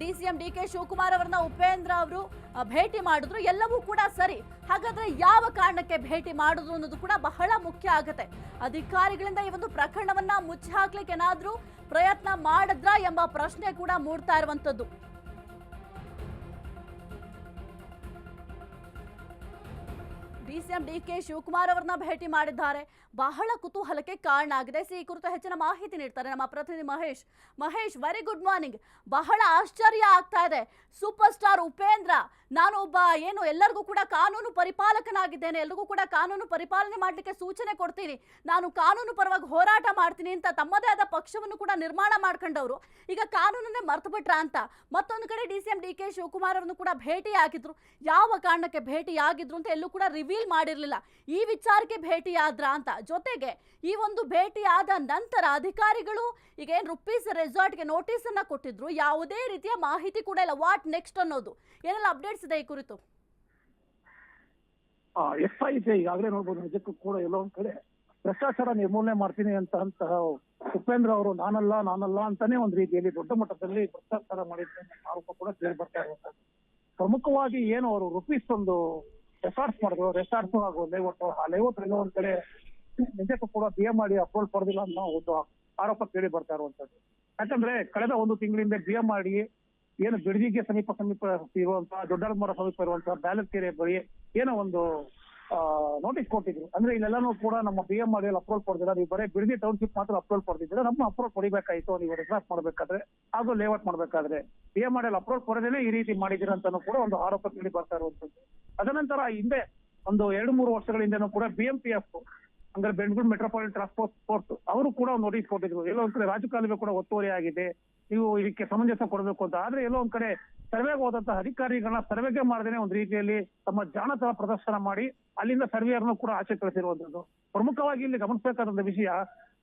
D C M D K Shivakumar ಅವರನ್ನ ಉಪೇಂದ್ರ ಅವರು ಭೇಟಿ ಮಾಡಿದ್ರು. ಎಲ್ಲವೂ ಕೂಡ ಸರಿ. ಹಾಗಾದ್ರೆ ಯಾವ ಕಾರಣಕ್ಕೆ ಭೇಟಿ ಮಾಡಿದ್ರು ಅನ್ನೋದು ಕೂಡ ಬಹಳ ಮುಖ್ಯ ಆಗುತ್ತೆ. ಅಧಿಕಾರಿಗಳಿಂದ ಈ ಒಂದು ಪ್ರಕರಣವನ್ನ ಮುಚ್ಚಿ ಹಾಕ್ಲಿಕ್ಕೆ ಏನಾದ್ರೂ ಪ್ರಯತ್ನ ಮಾಡಿದ್ರಾ ಎಂಬ ಪ್ರಶ್ನೆ ಕೂಡ ಮೂಡ್ತಾ ಇರುವಂತದ್ದು D C M D K Shivakumar ಅವರನ್ನ ಭೇಟಿ ಮಾಡಿದ್ದಾರೆ. ಬಹಳ ಕುತೂಹಲಕ್ಕೆ ಕಾರಣ ಆಗಿದೆ. ಸಿ ಈ ಕುರಿತು ಹೆಚ್ಚಿನ ಮಾಹಿತಿ ನೀಡ್ತಾರೆ ನಮ್ಮ ಪ್ರತಿನಿಧಿ Mahesh. Mahesh very good morning ಬಹಳ ಆಶ್ಚರ್ಯ ಆಗ್ತಾ ಇದೆ. ಸೂಪರ್ ಸ್ಟಾರ್ ಉಪೇಂದ್ರ, ನಾನು ಒಬ್ಬ ಏನು ಎಲ್ಲರಿಗೂ ಕೂಡ ಕಾನೂನು ಪರಿಪಾಲಕನಾಗಿದ್ದೇನೆ. ಎಲ್ರಿಗೂ ಕೂಡ ಕಾನೂನು ಪರಿಪಾಲನೆ ಮಾಡಲಿಕ್ಕೆ ಸೂಚನೆ ಕೊಡ್ತೀನಿ. ನಾನು ಕಾನೂನು ಪರವಾಗಿ ಹೋರಾಟ ಮಾಡ್ತೀನಿ ಅಂತ ತಮ್ಮದೇ ಆದ ಪಕ್ಷವನ್ನು ಕೂಡ ನಿರ್ಮಾಣ ಮಾಡ್ಕೊಂಡವರು. ಈಗ ಕಾನೂನನ್ನೇ ಮರ್ತು ಅಂತ. ಮತ್ತೊಂದು ಕಡೆ D C M D K Shivakumar ಅವರನ್ನು ಕೂಡ ಭೇಟಿ ಭೇಟಿಯಾಗಿದ್ರು. ಯಾವ ಕಾರಣಕ್ಕೆ ಭೇಟಿಯಾಗಿದ್ರು ಅಂತ ಎಲ್ಲೂ ಕೂಡ ರಿವೀಲ್ ಮಾಡಿರಲಿಲ್ಲ. ಈ ವಿಚಾರಕ್ಕೆ ಭೇಟಿಯಾದ್ರ ಅಂತ. ಜೊತೆಗೆ ಈ ಒಂದು ಭೇಟಿಯಾದ ನಂತರ ಅಧಿಕಾರಿಗಳು ಈಗ ಏನು ರುಪೀಸ್ ರೆಸಾರ್ಟ್ಗೆ ನೋಟಿಸ್ ಅನ್ನ ಕೊಟ್ಟಿದ್ರು. ಯಾವುದೇ ರೀತಿಯ ಮಾಹಿತಿ ಕೂಡ ಇಲ್ಲ. ವಾಟ್ ನೆಕ್ಸ್ಟ್ ಅನ್ನೋದು. ಏನೆಲ್ಲ ಅಪ್ಡೇಟ್ಸ್ ಇದೆ ಈ ಕುರಿತು? ಎಸ್ ಐ ಜೆ ಈಗಾಗಲೇ ನೋಡ್ಬೋದು ನಿಜಕ್ಕೂ ಕೂಡ ಎಲ್ಲೋ ಒಂದ್ ಕಡೆ ಭ್ರಷ್ಟಾಚಾರ ನಿರ್ಮೂಲನೆ ಮಾಡ್ತೀನಿ ಅಂತ ಅಂತಹ ಉಪೇಂದ್ರ ಅವರು ನಾನಲ್ಲ ನಾನಲ್ಲ ಅಂತಾನೆ ಒಂದ್ ರೀತಿಯಲ್ಲಿ ದೊಡ್ಡ ಮಟ್ಟದಲ್ಲಿ ಭ್ರಷ್ಟಾಚಾರ ಮಾಡಿದ್ರೆ ಆರೋಪ ಕೂಡ ಕೇಳಿ ಬರ್ತಾ ಇರುವಂತದ್ದು. ಪ್ರಮುಖವಾಗಿ ಏನು ಅವರು ರುಪೀಸ್ ಒಂದು ರೆಸಾರ್ಟ್ಸ್ ಮಾಡಿದ್ರು ರೆಸಾರ್ಟ್ಸ್ ಹಾಗೂ ಲೇಔಟ್ ಆ ಲೇಔಟ್ ಎಲ್ಲೋ ಕಡೆ ನಿಜಕ್ಕೂ ಕೂಡ ಬಿ ಎಂ ಮಾಡಿ ಅಪ್ರೂವಲ್ ಪಡೆದಿಲ್ಲ ಅನ್ನೋ ಒಂದು ಆರೋಪ ಕೇಳಿ ಬರ್ತಾ ಇರುವಂತದ್ದು ಯಾಕಂದ್ರೆ ಕಳೆದ ಒಂದು ತಿಂಗಳಿಂದ ಬಿ ಎಂ ಮಾಡಿ ಏನು ಬಿಡದಿಗೆ ಸಮೀಪ ಸಮೀಪ ಇರುವಂತಹ ದೊಡ್ಡಮರ ಸಮೀಪ ಇರುವಂತಹ ಏರಿಯಾ ಬಳಿ ಏನೋ ಒಂದು ನೋಟಿಸ್ ಕೊಟ್ಟಿದ್ರು. ಅಂದ್ರೆ ಇಲ್ಲೆಲ್ಲಾನು ಕೂಡ ನಮ್ಮ ಬಿ ಎಂ ಮಾಡಿ ಅಪ್ರೂವಲ್ ಪಡೆದಿಲ್ಲ ನೀವು ಬರೀ ಬಿಡದಿ ಟೌನ್ಶಿಪ್ ಮಾತ್ರ ಅಪ್ರೂವಲ್ ಪಡೆದಿದ್ರೆ ನಮ್ಮ ಅಪ್ರೂವಲ್ ಕೊಡಬೇಕಾಯ್ತು. ನೀವು ರೆಸಾರ್ಟ್ ಮಾಡ್ಬೇಕಾದ್ರೆ, ಹಾಗೂ ಲೇಔಟ್ ಮಾಡ್ಬೇಕಾದ್ರೆ. ಬಿ ಎಂ ಮಾಡಿ ಅಪ್ರೂವಲ್ ಕೊಡದೇನೆ ಈ ರೀತಿ ಮಾಡಿದಿರ ಅಂತಾನು ಕೂಡ ಒಂದು ಆರೋಪ ಕೇಳಿ ಬರ್ತಾ ಇರುವಂತದ್ದು ಅದನಂತರ ಹಿಂದೆ ಒಂದು ಎರಡು ಮೂರು ವರ್ಷಗಳ ಹಿಂದೆನೂ ಕೂಡ ಬಿ ಎಂ ಪಿ ಎಫ್ ಅಂದ್ರೆ ಬೆಂಗಳೂರು ಮೆಟ್ರೋಪಾಲಿಟನ್ ಟ್ರಾನ್ಸ್ಪೋರ್ಟ್ ಫೋರ್ಟ್ ಅವರು ಕೂಡ ನೋಟಿಸ್ ಕೊಟ್ಟಿದ್ರು. ಎಲ್ಲೋ ಒಂದ್ ಕಡೆ ರಾಜಕಾಲುವೆ ಕೂಡ ಒತ್ತುವರಿ ಆಗಿದೆ. ನೀವು ಇದಕ್ಕೆ ಸಮಂಜಸ ಕೊಡಬೇಕು ಅಂತ. ಆದ್ರೆ ಎಲ್ಲೋ ಒಂದ್ ಕಡೆ ಸರ್ವೆಗೆ ಹೋದಂತಹ ಅಧಿಕಾರಿಗಳನ್ನ ಸರ್ವೆಗೆ ಮಾಡದೇನೆ ಒಂದು ರೀತಿಯಲ್ಲಿ ತಮ್ಮ ಜಾಣತನ ಪ್ರದರ್ಶನ ಮಾಡಿ ಅಲ್ಲಿಂದ ಸರ್ವೆಯರ್ನ ಕೂಡ ಆಚೆ ಕಳಿಸಿರುವಂತದ್ದು. ಪ್ರಮುಖವಾಗಿ ಇಲ್ಲಿ ಗಮನಿಸಬೇಕಾದಂತ ವಿಷಯ,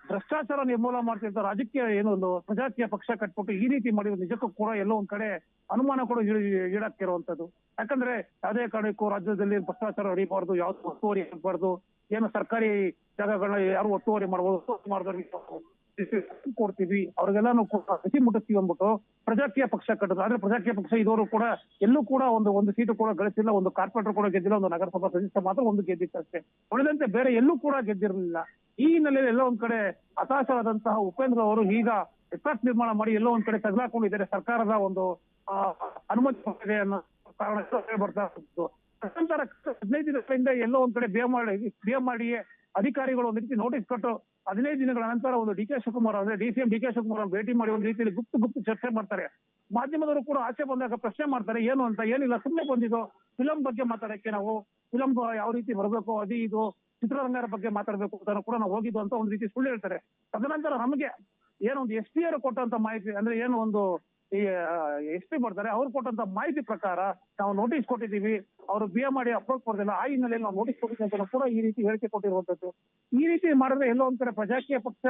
ಭ್ರಷ್ಟಾಚಾರ ನಿರ್ಮೂಲನೆ ಮಾಡ್ತಿದ್ದ ರಾಜಕೀಯ ಏನು ಒಂದು ಪ್ರಜಾಕೀಯ ಪಕ್ಷ ಕಟ್ಬಿಟ್ಟು ಈ ರೀತಿ ಮಾಡಿ ನಿಜಕ್ಕೂ ಕೂಡ ಎಲ್ಲೋ ಒಂದ್ ಕಡೆ ಅನುಮಾನ ಕೂಡ ಈಡ್- ಈಡಾಗ್ತಿರುವಂತದ್ದು ಯಾಕಂದ್ರೆ ಯಾವುದೇ ಕಾರಣಕ್ಕೂ ರಾಜ್ಯದಲ್ಲಿ ಭ್ರಷ್ಟಾಚಾರ ನಡೀಬಾರ್ದು, ಯಾವ್ದು ಒತ್ತುವರಿ ಆಗಬಾರ್ದು, ಏನು ಸರ್ಕಾರಿ ಜಾಗಗಳನ್ನ ಯಾರು ಒತ್ತುವರಿ ಮಾಡಬಹುದು ಕೊಡ್ತೀವಿ. ಅವ್ರಿಗೆಲ್ಲಾನು ಬಿಸಿ ಮುಟ್ಟಿಸ್ತೀವಿ ಅಂದ್ಬಿಟ್ಟು ಪ್ರಜಾಕೀಯ ಪಕ್ಷ ಕಟ್ಟದ್ರು ಆದ್ರೆ ಪ್ರಜಾಕೀಯ ಪಕ್ಷ ಇದವರು ಕೂಡ ಎಲ್ಲೂ ಕೂಡ ಒಂದು ಒಂದು ಸೀಟು ಕೂಡ ಗಳಿಸಿಲ್ಲ, ಒಂದು ಕಾರ್ಪೊರೇಟರ್ ಕೂಡ ಗೆದ್ದಿಲ್ಲ, ಒಂದು ನಗರಸಭಾ ಸದಸ್ಯ ಮಾತ್ರ ಒಂದು ಗೆದ್ದಿತ್ತಷ್ಟೇ ಉಳಿದಂತೆ ಬೇರೆ ಎಲ್ಲೂ ಕೂಡ ಗೆದ್ದಿರಲಿಲ್ಲ. ಈ ಹಿನ್ನೆಲೆಯಲ್ಲಿ ಎಲ್ಲ ಒಂದ್ ಕಡೆ ಹತಾಶವಾದಂತಹ ಉಪೇಂದ್ರ ಅವರು ಈಗ ರೆಸಾರ್ಟ್ ನಿರ್ಮಾಣ ಮಾಡಿ ಎಲ್ಲೋ ಒಂದ್ ಕಡೆ ತಗಲಾಕೊಂಡಿದ್ದಾರೆ. ಸರ್ಕಾರದ ಒಂದು ಅನುಮತಿ ಕೊಟ್ಟಿದೆ ಅನ್ನೋ ಕಾರಣ ಬರ್ತಾ ಹದಿನೈದು ದಿನಗಳಿಂದ ಎಲ್ಲೋ ಒಂದ್ ಕಡೆ ಬೇ ಮಾಡಿ ಬೇ ಮಾಡಿಯೇ ಅಧಿಕಾರಿಗಳು ಒಂದು ರೀತಿ ನೋಟಿಸ್ ಕೊಟ್ಟು ಹದಿನೈದು ದಿನಗಳ ನಂತರ ಒಂದು ಡಿ ಕೆ ಶಿವಕುಮಾರ್ ಅಂದ್ರೆ D C M D K Shivakumar ಅವರು ಭೇಟಿ ಮಾಡಿ ಒಂದು ರೀತಿಯಲ್ಲಿ ಗುಪ್ತ ಗುಪ್ತ ಚರ್ಚೆ ಮಾಡ್ತಾರೆ. ಮಾಧ್ಯಮದವರು ಕೂಡ ಆಚೆ ಬಂದಾಗ ಪ್ರಶ್ನೆ ಮಾಡ್ತಾರೆ, ಏನು ಅಂತ, ಏನಿಲ್ಲ ಸುಮ್ಮನೆ ಬಂದಿದ್ದು. ಫಿಲಂ ಬಗ್ಗೆ ಮಾತಾಡಕ್ಕೆ ನಾವು, ಫಿಲಂ ಯಾವ ರೀತಿ ಬರಬೇಕು, ಅದು ಇದು ಚಿತ್ರರಂಗರ ಬಗ್ಗೆ ಮಾತಾಡಬೇಕು ಅಂತ ಕೂಡ ನಾವು ಹೋಗಿದ್ದು ಅಂತ ಒಂದು ರೀತಿ ಸುಳ್ಳು ಹೇಳ್ತಾರೆ. ತದನಂತರ ನಮಗೆ ಏನೊಂದು ಎಸ್ ಪಿ ಅವರು ಕೊಟ್ಟಂತ ಮಾಹಿತಿ, ಅಂದ್ರೆ ಏನು ಒಂದು ಈ ಎಸ್ ಪಿ ಮಾಡ್ತಾರೆ. ಅವ್ರು ಕೊಟ್ಟಂತ ಮಾಹಿತಿ ಪ್ರಕಾರ ನಾವು ನೋಟಿಸ್ ಕೊಟ್ಟಿದ್ದೀವಿ. ಅವರು ಬಿ ಎ ಮಾಡಿ ಅಪ್ರೋಚ್ ಕೊಡೋದಿಲ್ಲ. ಆ ಹಿನ್ನೆಲೆಯಲ್ಲಿ ನಾವು ನೋಟಿಸ್ ಕೊಟ್ಟಿದ್ದೀವಿ ಅಂತ ಕೂಡ ಈ ರೀತಿ ಹೇಳಿಕೆ ಕೊಟ್ಟಿರುವಂತದ್ದು ಈ ರೀತಿ ಮಾಡಿದ್ರೆ ಎಲ್ಲೋ ಒಂದ್ ಕಡೆ ಪ್ರಜಾಕೀಯ ಪಕ್ಷ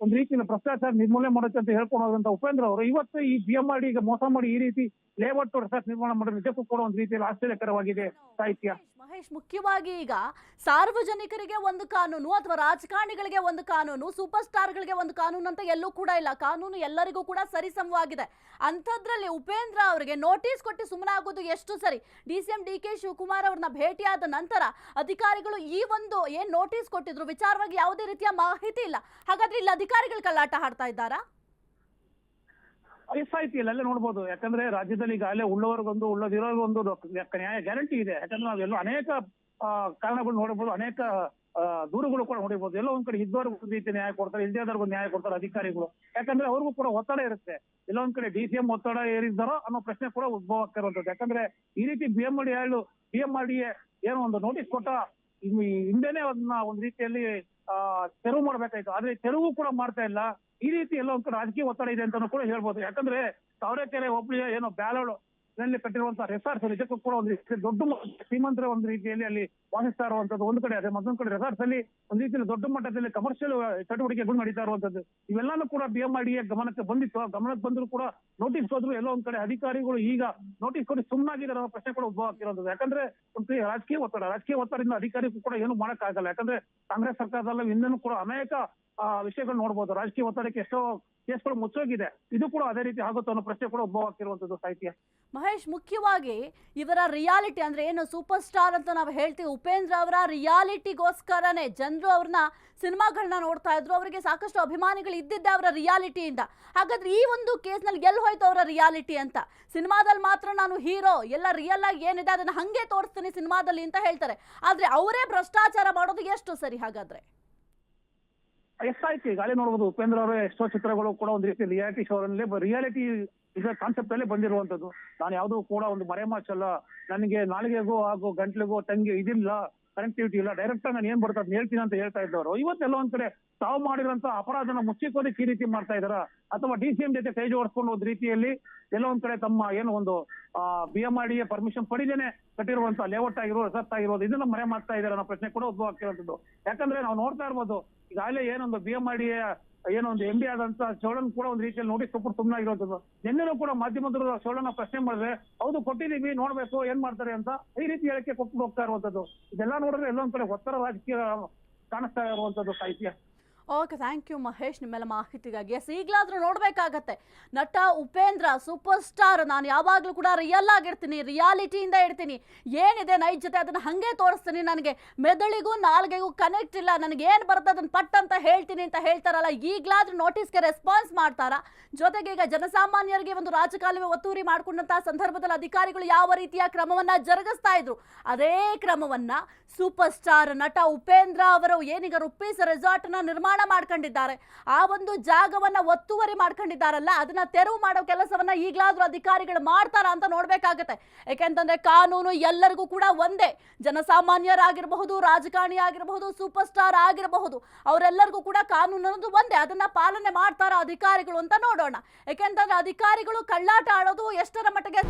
ಒಂದ್ ರೀತಿಯ ಭ್ರಷ್ಟಾಚಾರ ನಿರ್ಮೂಲನೆ ಮಾಡುತ್ತೆ ಅಂತ ಹೇಳ್ಕೊಂಡು ಹೋದಂತ ಉಪೇಂದ್ರ ಅವರು ಇವತ್ತು ಈ ಬಿ ಎಂ ಈಗ ಮೋಸ ಮಾಡಿ ಈ ರೀತಿ ಲೇಔಟ್ ರೆಸಾರ್ಟ್ ನಿರ್ಮಾಣ ಮಾಡೋದು ನಿಜಕ್ಕೂ ಕೂಡ ಒಂದು ರೀತಿಯಲ್ಲಿ ಆಶ್ಚರ್ಯಕರವಾಗಿದೆ ಸಾಹಿತ್ಯ. ಮಹೇಶ್, ಮುಖ್ಯವಾಗಿ ಈಗ ಸಾರ್ವಜನಿಕರಿಗೆ ಒಂದು ಕಾನೂನು ಅಥವಾ ರಾಜಕಾರಣಿಗಳಿಗೆ ಒಂದು ಕಾನೂನು ಸೂಪರ್ ಸ್ಟಾರ್ಗಳಿಗೆ ಒಂದು ಕಾನೂನು ಅಂತ ಎಲ್ಲೂ ಕೂಡ ಇಲ್ಲ. ಕಾನೂನು ಎಲ್ಲರಿಗೂ ಕೂಡ ಸರಿಸಮವಾಗಿದೆ ಅಂಥದ್ರಲ್ಲಿ ಉಪೇಂದ್ರ ಅವರಿಗೆ ನೋಟಿಸ್ ಕೊಟ್ಟು ಸುಮ್ಮನಾಗೋದು ಎಷ್ಟು ಸರಿ? D C M D K Shivakumar ಅವ್ರನ್ನ ಭೇಟಿಯಾದ ನಂತರ ಅಧಿಕಾರಿಗಳು ಈ ಒಂದು ಏನ್ ನೋಟಿಸ್ ಕೊಟ್ಟಿದ್ರು? ವಿಚಾರವಾಗಿ ಯಾವುದೇ ರೀತಿಯ ಮಾಹಿತಿ ಇಲ್ಲ. ಹಾಗಾದ್ರೆ ಇಲ್ಲಿ ಅಧಿಕಾರಿಗಳು ಕಲ್ಲಾಟ ಹಾಡ್ತಾ ಇದ್ದಾರಾ? ಎಸ್ ಐ ಪಿ ಅಲ್ಲೇ ನೋಡ್ಬೋದು. ಯಾಕಂದ್ರೆ ರಾಜ್ಯದಲ್ಲಿ ಈಗಾಗಲೇ ಉಳ್ಳವರಿಗೊಂದು, ಉಳ್ಳದಿರೋರಿಗೊಂದು ನ್ಯಾಯ ಗ್ಯಾರಂಟಿ ಇದೆ. ಯಾಕಂದ್ರೆ ನಾವೆಲ್ಲೋ ಅನೇಕ ಕಾರಣಗಳು ನೋಡಬಹುದು ಅನೇಕ ದೂರುಗಳು ಕೂಡ ನೋಡಿರ್ಬೋದು. ಎಲ್ಲೋ ಒಂದ್ ಕಡೆ ಇದ್ದವ್ರಿಗೆ ಒಂದು ರೀತಿ ನ್ಯಾಯ ಕೊಡ್ತಾರೆ ಇಲ್ದೇದವ್ರಿಗೂ ನ್ಯಾಯ ಕೊಡ್ತಾರೆ ಅಧಿಕಾರಿಗಳು. ಯಾಕಂದ್ರೆ ಅವ್ರಿಗೂ ಕೂಡ ಒತ್ತಡ ಇರುತ್ತೆ. ಎಲ್ಲೋ ಒಂದ್ ಕಡೆ ಡಿ ಸಿ ಎಂ ಒತ್ತಡ ಏರಿದ್ದಾರೋ ಅನ್ನೋ ಪ್ರಶ್ನೆ ಕೂಡ ಉದ್ಭವ ಆಗ್ತಿರುವಂತದ್ದು ಯಾಕಂದ್ರೆ ಈ ರೀತಿ ಬಿ ಎಂ ಡಿ ಹೇಳು ಬಿ ಎಂ ಮಾಡಿ ಏನೋ ಒಂದು ನೋಟಿಸ್ ಕೊಟ್ಟ ಹಿಂದೆನೆ ಅದನ್ನ ಒಂದ್ ರೀತಿಯಲ್ಲಿ ತೆರವು ಮಾಡ್ಬೇಕಾಯ್ತು. ಆದ್ರೆ ತೆರವು ಕೂಡ ಮಾಡ್ತಾ ಇಲ್ಲ. ಈ ರೀತಿ ಎಲ್ಲ ಒಂದ್ ರಾಜಕೀಯ ಒತ್ತಡ ಇದೆ ಅಂತಾನು ಕೂಡ ಹೇಳ್ಬೋದು. ಯಾಕಂದ್ರೆ ತಾವರೆಕೆರೆ ಹೋಬಳಿಯ ಏನೋ ಬ್ಯಾಲೋಡು ನಲ್ಲಿ ಕಟ್ಟಿರುವಂತಹ ರೆಸಾರ್ಟ್ಸ್ ನಿಜಕ್ಕೂ ಕೂಡ ಒಂದು ದೊಡ್ಡ ಶ್ರೀಮಂತರ ಒಂದು ರೀತಿಯಲ್ಲಿ ಅಲ್ಲಿ ವಾಸಿಸ್ತಾ ಇರುವಂತದ್ದು ಒಂದು ಕಡೆ, ಅದೇ ಮತ್ತೊಂದು ಕಡೆ ರೆಸಾರ್ಟ್ಸ್ ಅಲ್ಲಿ ಒಂದು ರೀತಿಯಲ್ಲಿ ದೊಡ್ಡ ಮಟ್ಟದಲ್ಲಿ ಕಮರ್ಷಿಯಲ್ ಚಟುವಟಿಕೆಗಳು ನಡೀತಾ ಇರುವಂತದ್ದು. ಇವೆಲ್ಲಾನು ಕೂಡ ಬಿ ಎಂ ಗಮನಕ್ಕೆ ಬಂದಿತ್ತು. ಗಮನಕ್ಕೆ ಬಂದರೂ ಕೂಡ ನೋಟಿಸ್ ಹೋದ್ರು ಎಲ್ಲೋ ಒಂದ್ ಕಡೆ ಅಧಿಕಾರಿಗಳು ಈಗ ನೋಟಿಸ್ ಕೊಟ್ಟು ಸುಮ್ಮನಾಗಿದ್ದಾರೆ ಅನ್ನೋ ಪ್ರಶ್ನೆ ಕೂಡ ಉದ್ಭವ ಆಗ್ತಿರೋದು. ಯಾಕಂದ್ರೆ ರಾಜಕೀಯ ಒತ್ತಡ, ರಾಜಕೀಯ ಒತ್ತಡದಿಂದ ಅಧಿಕಾರಿಗೂ ಕೂಡ ಏನು ಮಾಡಕ್ಕಾಗಲ್ಲ. ಯಾಕಂದ್ರೆ ಕಾಂಗ್ರೆಸ್ ಸರ್ಕಾರದಲ್ಲ ಇನ್ನೂ ಕೂಡ ಅನೇಕ ವಿಷಯಗಳು ನೋಡ್ಬೋದು. ರಾಜಕೀಯ ಒತ್ತಡಕ್ಕೆ ಎಷ್ಟೋ ಕೇಸ್ಗಳು ಮುಚ್ಚೋಗಿದೆ. ಇದು ಕೂಡ ಅದೇ ರೀತಿ ಆಗುತ್ತೋ ಅನ್ನೋ ಪ್ರಶ್ನೆ ಕೂಡ ಉದ್ಭವ ಆಗ್ತಿರುವಂತದ್ದು ಸಾಹಿತ್ಯ. ಮಹೇಶ್, ಮುಖ್ಯವಾಗಿ ಇವರ ರಿಯಾಲಿಟಿ ಅಂದ್ರೆ ಏನು? ಸೂಪರ್ ಸ್ಟಾರ್ ಅಂತ ನಾವು ಹೇಳ್ತೀವಿ. ಉಪೇಂದ್ರ ಅವರ ರಿಯಾಲಿಟಿಗೋಸ್ಕರನೇ ಜನರು ಅವ್ರನ್ನ ಸಿನಿಮಾಗಳನ್ನ ನೋಡ್ತಾ ಇದ್ರು. ಅವರಿಗೆ ಸಾಕಷ್ಟು ಅಭಿಮಾನಿಗಳು ಇದ್ದಿದ್ದೆ ಅವರ ರಿಯಾಲಿಟಿಯಿಂದ ಹಾಗಾದ್ರೆ ಈ ಒಂದು ಕೇಸ್ನಲ್ಲಿ ಎಲ್ಲಿ ಹೋಯ್ತು ಅವರ ರಿಯಾಲಿಟಿ ಅಂತ? ಸಿನಿಮಾದಲ್ಲಿ ಮಾತ್ರ ನಾನು ಹೀರೋ, ಎಲ್ಲ ರಿಯಲ್ ಆಗಿ ಏನಿದೆ ಅದನ್ನ ಹಂಗೆ ತೋರಿಸ್ತೀನಿ ಸಿನಿಮಾದಲ್ಲಿ ಅಂತ ಹೇಳ್ತಾರೆ. ಆದ್ರೆ ಅವರೇ ಭ್ರಷ್ಟಾಚಾರ ಮಾಡೋದು ಎಷ್ಟು ಸರಿ ಹಾಗಾದ್ರೆ? ಎಷ್ಟಾಯ್ತು ಅಲ್ಲೇ ನೋಡ್ಬೋದು. ಉಪೇಂದ್ರ ಅವರ ಎಷ್ಟೋ ಚಿತ್ರಗಳು ಕೂಡ ಒಂದು ರೀತಿ ರಿಯಾಲಿಟಿ ಶೋ ಅಲ್ಲಿ ರಿಯಾಲಿಟಿ ಇದ್ರ ಕಾನ್ಸೆಪ್ಟ್ ಅಲ್ಲೇ ಬಂದಿರುವಂತದ್ದು ನಾನು ಯಾವುದೂ ಕೂಡ ಒಂದು ಮರೆಮಾಚಲ್ಲ. ನನಗೆ ನಾಲಿಗೆಗೂ ಹಾಗೂ ಗಂಟ್ಲಿಗೂ ತಂಗಿ ಇದಿಲ್ಲ. ಕನೆಕ್ಟಿವಿಟಿ ಇಲ್ಲ. ಡೈರೆಕ್ಟ್ ನಾನು ಏನ್ ಬರ್ತಾ ಹೇಳ್ತೀನಿ ಅಂತ ಹೇಳ್ತಾ ಇದ್ದವರು. ಇವತ್ತೆಲ್ಲ ಒಂದ್ ಕಡೆ ತಾವು ಮಾಡಿರಂತ ಅಪರಾಧನ ಮುಚ್ಚಿಕೋದಕ್ಕೆ ಈ ರೀತಿ ಮಾಡ್ತಾ ಇದಾರ ಅಥವಾ ಡಿ ಸಿ ಎಂ ಜೊತೆ ಕೈ ಜೋಡಿಸ್ಕೊಂಡು ಒಂದು ರೀತಿಯಲ್ಲಿ ಎಲ್ಲ ಒಂದ್ ಕಡೆ ತಮ್ಮ ಏನು ಒಂದು B M R D permission ಪಡಿದೇನೆ ಕಟ್ಟಿರುವಂತ ಲೇಔಟ್ ಆಗಿರೋ ರೆಸರ್ಟ್ ಆಗಿರೋದು ಇದನ್ನ ಮರೆ ಮಾಡ್ತಾ ಇದಾರೆ ಅನ್ನೋ ಪ್ರಶ್ನೆ ಕೂಡ ಉದ್ಭವ ಆಗ್ತಿರುವಂತದ್ದು ಯಾಕಂದ್ರೆ ನಾವು ನೋಡ್ತಾ ಇರ್ಬೋದು, ಈಗಾಗಲೇ ಏನೊಂದು ಬಿ ಎಂ ಆರ್ ಡಿ ಏನೋ ಒಂದು ಎಂ ಡಿ ಆದಂತ ಚೋಳನ್ ಕೂಡ ಒಂದು ರೀತಿಯಲ್ಲಿ ನೋಟಿಸ್ ಕೊಟ್ಟು ಇರೋದು ನಿನ್ನೆನೂ ಕೂಡ ಮಾಧ್ಯಮದವರು ಚೋಳನ ಪ್ರಶ್ನೆ ಮಾಡಿದ್ರೆ, ಹೌದು ಕೊಟ್ಟಿದೀವಿ ನೋಡ್ಬೇಕು, ಏನ್ ಮಾಡ್ತಾರೆ ಅಂತ ಈ ರೀತಿ ಹೇಳಕ್ಕೆ ಕೊಟ್ಟು ಹೋಗ್ತಾ ಇರುವಂತದ್ದು. ಇದೆಲ್ಲ ನೋಡಿದ್ರೆ ಎಲ್ಲೊಂದ್ ಕಡೆ ಒತ್ತಡ ರಾಜಕೀಯ ಕಾಣಿಸ್ತಾ ಇರುವಂತದ್ದು ಸಾಹಿತ್ಯ. ಓಕೆ ಥ್ಯಾಂಕ್ ಯು ಮಹೇಶ್ ನಿಮ್ಮೆಲ್ಲ ಮಾಹಿತಿಗಾಗಿ. ಎಸ್ ಈಗಲಾದರೂ ನೋಡಬೇಕಾಗತ್ತೆ. ನಟ ಉಪೇಂದ್ರ ಸೂಪರ್ ಸ್ಟಾರ್ ನಾನು ಯಾವಾಗಲೂ ಕೂಡ ರಿಯಲ್ ಆಗಿರ್ತೀನಿ ರಿಯಾಲಿಟಿಯಿಂದ ಇರ್ತೀನಿ. ಏನಿದೆ ನೈಜತೆ ಅದನ್ನು ಹಾಗೆ ತೋರಿಸ್ತೀನಿ ನನಗೆ. ಮೆದುಳಿಗೂ ನಾಲ್ಗೆಗೂ ಕನೆಕ್ಟ್ ಇಲ್ಲ. ನನಗೆ ಏನು ಬರುತ್ತೆ ಅದನ್ನು ಪಟ್ ಅಂತ ಹೇಳ್ತೀನಿ ಅಂತ ಹೇಳ್ತಾರಲ್ಲ, ಈಗಲಾದರೂ ನೋಟಿಸ್ಗೆ ರೆಸ್ಪಾನ್ಸ್ ಮಾಡ್ತಾರಾ? ಜೊತೆಗೆ ಈಗ ಜನಸಾಮಾನ್ಯರಿಗೆ ಒಂದು ರಾಜಕಾಲುವೆ ಒತ್ತುವರಿ ಮಾಡಿಕೊಂಡಂತಹ ಸಂದರ್ಭದಲ್ಲಿ ಅಧಿಕಾರಿಗಳು ಯಾವ ರೀತಿಯ ಕ್ರಮವನ್ನು ಜರುಗಿಸ್ತಾ ಇದ್ರು? ಅದೇ ಕ್ರಮವನ್ನು ಸೂಪರ್ ಸ್ಟಾರ್ ನಟ ಉಪೇಂದ್ರ ಅವರು ಏನೀಗ ರುಪೀಸ್ ರೆಸಾರ್ಟ್ನ ನ ನಿರ್ಮಾಣ ಮಾಡ್ಕೊಂಡಿದ್ದಾರೆ. ಆ ಒಂದು ಜಾಗವನ್ನ ಒತ್ತುವರಿ ಮಾಡ್ಕೊಂಡಿದ್ದಾರಲ್ಲ, ಅದನ್ನ ತೆರವು ಮಾಡೋ ಕೆಲಸವನ್ನ ಈಗಲಾದ್ರೂ ಅಧಿಕಾರಿಗಳು ಮಾಡ್ತಾರ ಅಂತ ನೋಡ್ಬೇಕಾಗತ್ತೆ. ಯಾಕೆಂತಂದ್ರೆ ಕಾನೂನು ಎಲ್ಲರಿಗೂ ಕೂಡ ಒಂದೇ. ಜನಸಾಮಾನ್ಯರಾಗಿರಬಹುದು, ರಾಜಕಾರಣಿ ಆಗಿರಬಹುದು ಸೂಪರ್ ಸ್ಟಾರ್ ಆಗಿರಬಹುದು, ಅವರೆಲ್ಲರಿಗೂ ಕೂಡ ಕಾನೂನು ಅನ್ನೋದು ಒಂದೇ. ಅದನ್ನ ಪಾಲನೆ ಮಾಡ್ತಾರ ಅಧಿಕಾರಿಗಳು ಅಂತ ನೋಡೋಣ. ಯಾಕೆಂತಂದ್ರೆ ಅಧಿಕಾರಿಗಳು ಕಳ್ಳಾಟ ಆಡೋದು ಎಷ್ಟರ ಮಟ್ಟಿಗೆ